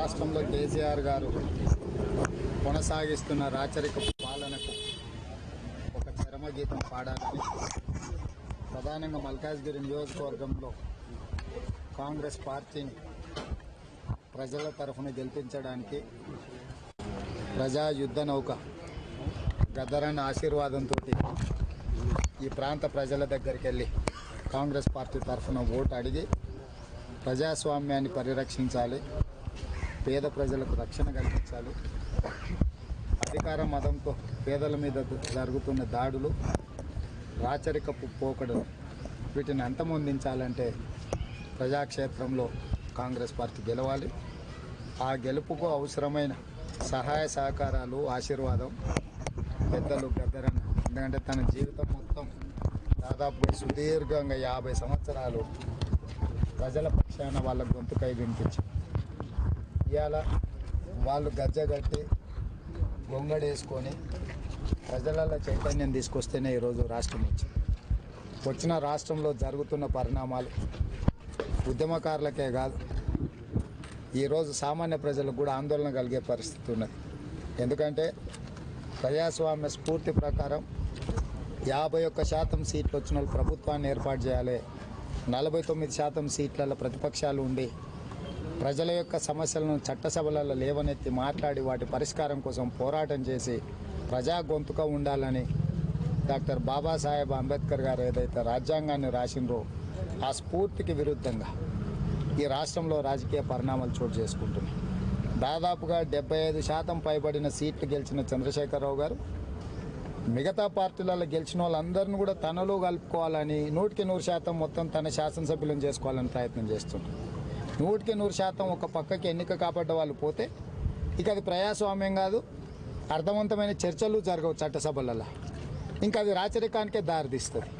రాష్ట్రంలో కేసీఆర్ గారు కొనసాగిస్తున్న రాచరిక పాలనకు ఒక చరమగీతం పాడాలని ప్రధానంగా మల్కాజ్గిరి నియోజకవర్గంలో కాంగ్రెస్ పార్టీని ప్రజల తరఫున గెలిపించడానికి ప్రజా యుద్ధ నౌక గదరన్న ఆశీర్వాదంతో ఈ ప్రాంత ప్రజల దగ్గరికి వెళ్ళి కాంగ్రెస్ పార్టీ తరఫున ఓటు అడిగి ప్రజాస్వామ్యాన్ని పరిరక్షించాలి. పేద ప్రజలకు రక్షణ కల్పించాలి. అధికార మతంతో పేదల మీద జరుగుతున్న దాడులు రాచరికపు పోకడలు వీటిని అంతమొందించాలంటే ప్రజాక్షేత్రంలో కాంగ్రెస్ పార్టీ గెలవాలి. ఆ గెలుపుకు అవసరమైన సహాయ సహకారాలు ఆశీర్వాదం పెద్దలు గద్దరన్న. ఎందుకంటే తన జీవితం మొత్తం దాదాపుగా సుదీర్ఘంగా యాభై సంవత్సరాలు ప్రజల పక్షాన వాళ్ళ గొంతుకై వినిపించింది. ఇవాళ వాళ్ళు గజ్జగట్టి గొంగడేసుకొని ప్రజలలో చైతన్యం తీసుకొస్తేనే ఈరోజు రాష్ట్రం వచ్చింది. వచ్చిన రాష్ట్రంలో జరుగుతున్న పరిణామాలు ఉద్యమకారులకే కాదు ఈరోజు సామాన్య ప్రజలకు కూడా ఆందోళన కలిగే పరిస్థితి ఉన్నది. ఎందుకంటే ప్రజాస్వామ్య స్ఫూర్తి ప్రకారం యాభై ఒక్క శాతం సీట్లు వచ్చిన వాళ్ళు ప్రభుత్వాన్ని ఏర్పాటు చేయాలి. నలభై తొమ్మిది శాతం సీట్లలో ప్రతిపక్షాలు ఉండి ప్రజల యొక్క సమస్యలను చట్టసభలలో లేవనెత్తి మాట్లాడి వాటి పరిష్కారం కోసం పోరాటం చేసి ప్రజా గొంతుక ఉండాలని డాక్టర్ బాబాసాహెబ్ అంబేద్కర్ గారు ఏదైతే రాజ్యాంగాన్ని రాసిండ్రో ఆ స్ఫూర్తికి విరుద్ధంగా ఈ రాష్ట్రంలో రాజకీయ పరిణామాలు చోటు చేసుకుంటున్నాయి. దాదాపుగా డెబ్బై ఐదు శాతం పైబడిన సీట్లు గెలిచిన చంద్రశేఖరరావు గారు మిగతా పార్టీలలో గెలిచిన వాళ్ళందరిని కూడా తనలో కలుపుకోవాలని నూటికి నూరు శాతం మొత్తం తన శాసనసభ్యులను చేసుకోవాలని ప్రయత్నం చేస్తుంటారు. నూటికి నూరు శాతం ఒక పక్కకి ఎన్నిక కాపాడ్డ వాళ్ళు పోతే ఇక అది ప్రజాస్వామ్యం కాదు అర్థవంతమైన చర్చలు జరగవు చట్టసభలలో. ఇంకా అది రాచరికానికే దారితీస్తుంది.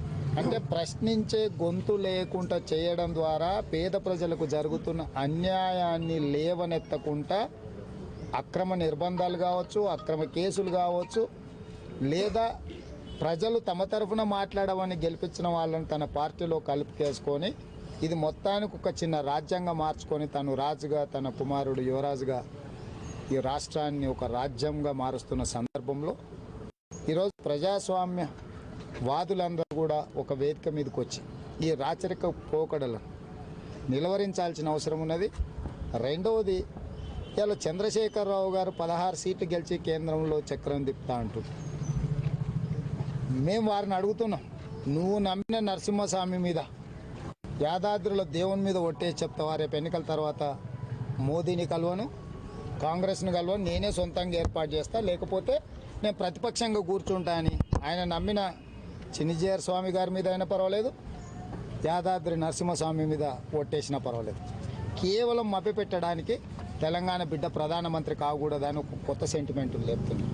అంటే ప్రశ్నించే గొంతు లేకుండా చేయడం ద్వారా పేద ప్రజలకు జరుగుతున్న అన్యాయాన్ని లేవనెత్తకుండా అక్రమ నిర్బంధాలు కావచ్చు అక్రమ కేసులు కావచ్చు లేదా ప్రజలు తమ తరఫున మాట్లాడమని గెలిపించిన వాళ్ళని తన పార్టీలో కలుపుకేసుకొని ఇది మొత్తానికి ఒక చిన్న రాజ్యాంగం మార్చుకొని తను రాజుగా తన కుమారుడు యువరాజుగా ఈ రాష్ట్రాన్ని ఒక రాజ్యంగా మారుస్తున్న సందర్భంలో ఈరోజు ప్రజాస్వామ్య వాదులందరూ కూడా ఒక వేదిక మీదకి వచ్చి ఈ రాచరిక పోకడలను నిలవరించాల్సిన అవసరం ఉన్నది. రెండవది ఇలా చంద్రశేఖరరావు గారు పదహారు సీట్లు గెలిచి కేంద్రంలో చక్రం తిప్పుతా అంటుంది మేము వారిని అడుగుతున్నాం నువ్వు నమ్మిన నరసింహస్వామి మీద యాదాద్రిలో దేవుని మీద ఒట్టేసి చెప్తావా? రేపు ఎన్నికల తర్వాత మోదీని కలవను కాంగ్రెస్ని కలవను నేనే సొంతంగా ఏర్పాటు చేస్తా లేకపోతే నేను ప్రతిపక్షంగా కూర్చుంటా అని ఆయన నమ్మిన చిన్నిజీఆర్ స్వామి గారి మీద అయినా పర్వాలేదు యాదాద్రి నరసింహస్వామి మీద ఒట్టేసినా పర్వాలేదు. కేవలం మభ్యపెట్టడానికి తెలంగాణ బిడ్డ ప్రధానమంత్రి కాకూడదని ఒక కొత్త సెంటిమెంట్ లేపుతుంది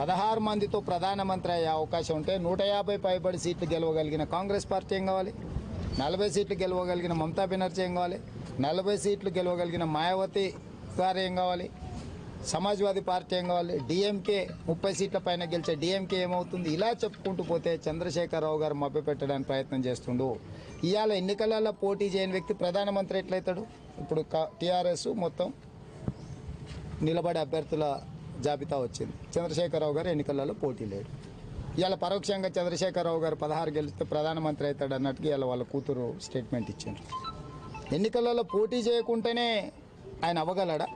పదహారు మందితో ప్రధానమంత్రి అయ్యే అవకాశం ఉంటే నూట యాభై పైబడి సీట్లు గెలవగలిగిన కాంగ్రెస్ పార్టీ ఏం కావాలి? నలభై సీట్లు గెలవగలిగిన మమతా బెనర్జీ ఏం కావాలి? నలభై సీట్లు గెలవగలిగిన మాయావతి గారు ఏం కావాలి? సమాజ్వాదీ పార్టీ ఏం కావాలి? డిఎంకే ముప్పై సీట్ల పైన గెలిచే డిఎంకే ఏమవుతుంది? ఇలా చెప్పుకుంటూ పోతే చంద్రశేఖరరావు గారు మభ్యపెట్టడానికి ప్రయత్నం చేస్తుండు. ఇవాళ ఎన్నికలలో పోటీ చేయని వ్యక్తి ప్రధానమంత్రి ఎట్లయితాడు? ఇప్పుడు టీఆర్ఎస్ మొత్తం నిలబడే అభ్యర్థుల జాబితా వచ్చింది. చంద్రశేఖరరావు గారు ఎన్నికలలో పోటీ లేడు. ఇవాళ పరోక్షంగా చంద్రశేఖరరావు గారు పదహారు గెలిస్తే ప్రధానమంత్రి అవుతాడు అన్నట్టుగా ఇవాళ వాళ్ళ కూతురు స్టేట్మెంట్ ఇచ్చారు ఎన్నికలలో పోటీ చేయకుంటేనే ఆయన అవ్వగలడా?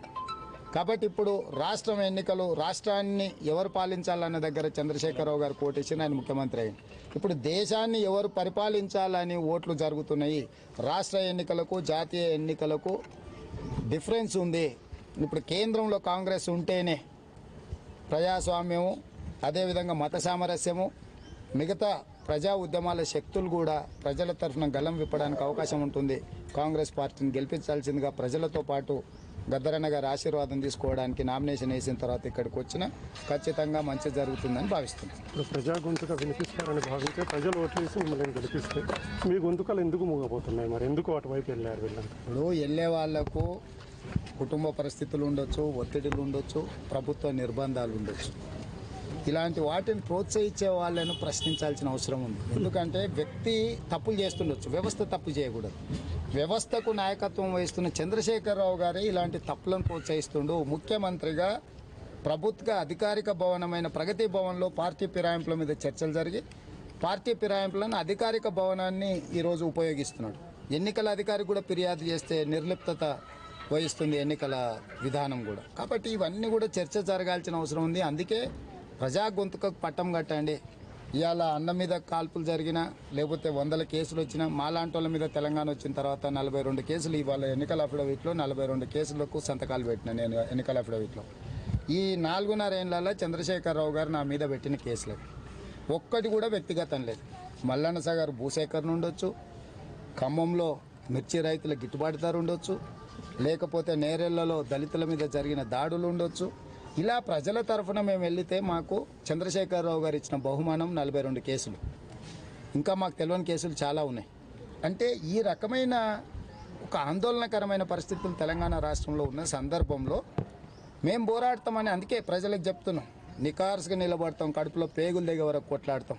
కాబట్టి ఇప్పుడు రాష్ట్రం ఎన్నికలు రాష్ట్రాన్ని ఎవరు పాలించాలన్న దగ్గర చంద్రశేఖరరావు గారు కోటేసిన ఆయన ముఖ్యమంత్రి అయింది ఇప్పుడు దేశాన్ని ఎవరు పరిపాలించాలని ఓట్లు జరుగుతున్నాయి? రాష్ట్ర ఎన్నికలకు జాతీయ ఎన్నికలకు డిఫరెన్స్ ఉంది. ఇప్పుడు కేంద్రంలో కాంగ్రెస్ ఉంటేనే ప్రజాస్వామ్యము అదేవిధంగా మత సామరస్యము మిగతా ప్రజా ఉద్యమాల శక్తులు కూడా ప్రజల తరఫున గలం విప్పడానికి అవకాశం ఉంటుంది. కాంగ్రెస్ పార్టీని గెలిపించాల్సిందిగా ప్రజలతో పాటు గద్దరన్న గారి ఆశీర్వాదం తీసుకోవడానికి నామినేషన్ వేసిన తర్వాత ఇక్కడికి వచ్చిన ఖచ్చితంగా మంచి జరుగుతుందని భావిస్తున్నాను. ఇప్పుడు ప్రజా గొంతుక వినిపిస్తారని భావించే ప్రజలు ఓట్లేసి మిమ్మల్ని గెలిపిస్తే మీ గొంతుకలు ఎందుకు మూగపోతున్నాయి మరి ఎందుకు అటువైపు వెళ్ళారు వీళ్ళంతా? ఇప్పుడు వెళ్ళే వాళ్ళకు కుటుంబ పరిస్థితులు ఉండొచ్చు ఒత్తిడులు ఉండొచ్చు ప్రభుత్వ నిర్బంధాలు ఉండొచ్చు. ఇలాంటి వాటిని ప్రోత్సహించే వాళ్ళను ప్రశ్నించాల్సిన అవసరం ఉంది. ఎందుకంటే వ్యక్తి తప్పులు చేస్తుండొచ్చు. వ్యవస్థ తప్పు చేయకూడదు. వ్యవస్థకు నాయకత్వం వహిస్తున్న చంద్రశేఖరరావు గారే ఇలాంటి తప్పులను ప్రోత్సహిస్తుండు. ముఖ్యమంత్రిగా ప్రభుత్వ అధికారిక భవనమైన ప్రగతి భవన్లో పార్టీ ఫిరాయింపుల మీద చర్చలు జరిగి పార్టీ ఫిరాయింపులను అధికారిక భవనాన్ని ఈరోజు ఉపయోగిస్తున్నాడు. ఎన్నికల అధికారి కూడా ఫిర్యాదు చేస్తే నిర్లిప్తత వహిస్తుంది ఎన్నికల విధానం కూడా. కాబట్టి ఇవన్నీ కూడా చర్చ జరగాల్సిన అవసరం ఉంది. అందుకే ప్రజా గొంతుకు పట్టం కట్టండి. ఇవాళ అన్న మీద కాల్పులు జరిగినా లేకపోతే వందల కేసులు వచ్చినా మాలాంటోళ్ళ మీద తెలంగాణ వచ్చిన తర్వాత నలభై రెండు కేసులు ఇవాళ ఎన్నికల అఫిడవిట్లో నలభై రెండు కేసులకు సంతకాలు పెట్టిన నేను ఎన్నికల అఫిడవిట్లో. ఈ నాలుగున్నర ఏళ్ళలో చంద్రశేఖరరావు గారు నా మీద పెట్టిన కేసులు. ఒక్కటి కూడా వ్యక్తిగతం లేదు. మల్లన్న సాగర్ భూసేకరణ ఉండొచ్చు. ఖమ్మంలో మిర్చి రైతుల గిట్టుబాటు ధర ఉండొచ్చు. లేకపోతే నేరెళ్ళలో దళితుల మీద జరిగిన దాడులు ఉండొచ్చు. ఇలా ప్రజల తరఫున మేము వెళితే మాకు చంద్రశేఖరరావు గారు ఇచ్చిన బహుమానం నలభై రెండు కేసులు. ఇంకా మాకు తెలియని కేసులు చాలా ఉన్నాయి. అంటే ఈ రకమైన ఒక ఆందోళనకరమైన పరిస్థితులు తెలంగాణ రాష్ట్రంలో ఉన్న సందర్భంలో మేము పోరాడతామని అందుకే ప్రజలకు చెప్తున్నాం. నికార్స్గా నిలబడతాం కడుపులో పేగులు దిగే వరకు కొట్లాడతాం.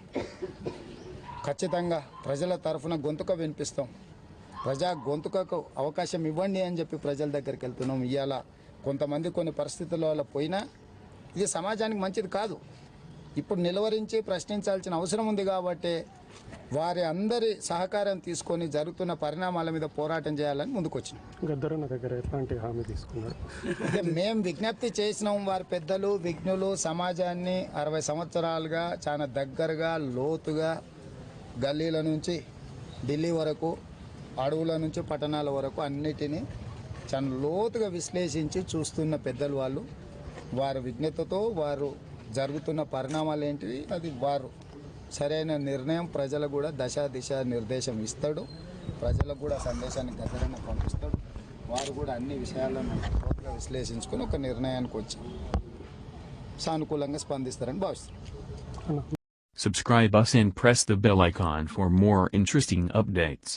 ఖచ్చితంగా ప్రజల తరఫున గొంతుక వినిపిస్తాం. ప్రజా గొంతుకకు అవకాశం ఇవ్వండి అని చెప్పి ప్రజల దగ్గరికి వెళ్తున్నాం. ఇవాళ కొంతమంది కొన్ని పరిస్థితుల వల్ల పోయినా ఇది సమాజానికి మంచిది కాదు. ఇప్పుడు నిలువరించి ప్రశ్నించాల్సిన అవసరం ఉంది కాబట్టి వారి అందరి సహకారం తీసుకొని జరుగుతున్న పరిణామాల మీద పోరాటం చేయాలని ముందుకొచ్చినాం. గద్దరన్న దగ్గర ఎట్లాంటి హామీ తీసుకున్నారు? మేము విజ్ఞప్తి చేసినాం వారి పెద్దలు విఘ్నులు సమాజాన్ని అరవై సంవత్సరాలుగా చాలా దగ్గరగా లోతుగా గల్లీల నుంచి ఢిల్లీ వరకు అడవుల నుంచి పట్టణాల వరకు అన్నిటినీ చాలా లోతుగా విశ్లేషించి చూస్తున్న పెద్దలు వాళ్ళు వారి విజ్ఞతతో వారు జరుగుతున్న పరిణామాలు ఏంటివి అది వారు సరైన నిర్ణయం ప్రజలకు కూడా దశ దిశ నిర్దేశం ఇస్తాడు. ప్రజలకు కూడా సందేశాన్ని గద్దరన్న పంపిస్తాడు. వారు కూడా అన్ని విషయాలను లోతుగా విశ్లేషించుకొని ఒక నిర్ణయానికి వచ్చి సానుకూలంగా స్పందిస్తారని భావిస్తున్నాను Subscribe us and press the bell icon for more interesting updates.